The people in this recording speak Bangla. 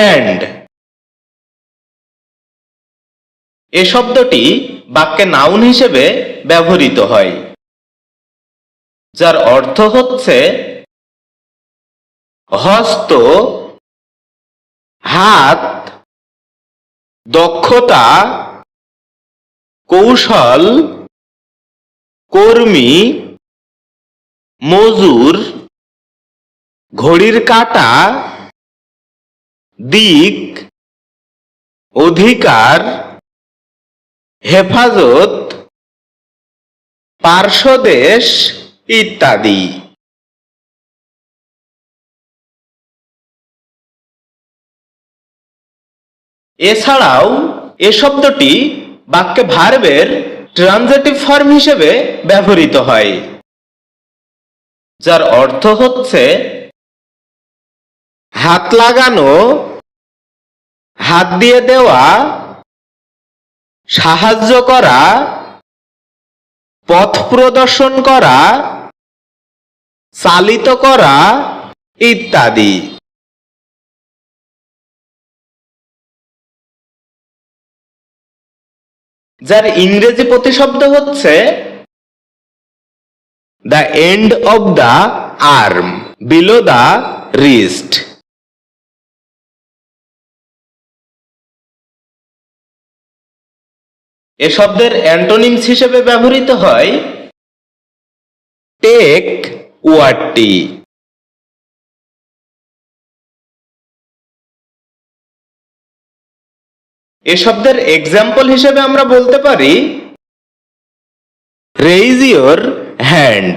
হ্যান্ড এ শব্দটি বাক্যে নাউন হিসেবে ব্যবহৃত হয়, যার অর্থ হচ্ছে হস্ত, হাত, দক্ষতা, কৌশল, কর্মী, মজুর, ঘড়ির কাঁটা দিক, অধিকার, হেফাজত, পার্শ্বদেশ ইত্যাদি। এছাড়াও এ শব্দটি বাক্যে ভার্বের ট্রানজেটিভ ফর্ম হিসেবে ব্যবহৃত হয়, যার অর্থ হচ্ছে হাত লাগানো হাত দিয়ে দেওয়া, সাহায্য করা, পথ প্রদর্শন করা, চালিত করা ইত্যাদি। যার ইংরেজি প্রতিশব্দ হচ্ছে the end of the arm below the wrist. এ শব্দের অ্যান্টোনিমস হিসেবে ব্যবহৃত হয় টেক ওয়ার্ডটি এ শব্দের এক্সাম্পল হিসেবে আমরা বলতে পারি রেইজ ইয়োর হ্যান্ড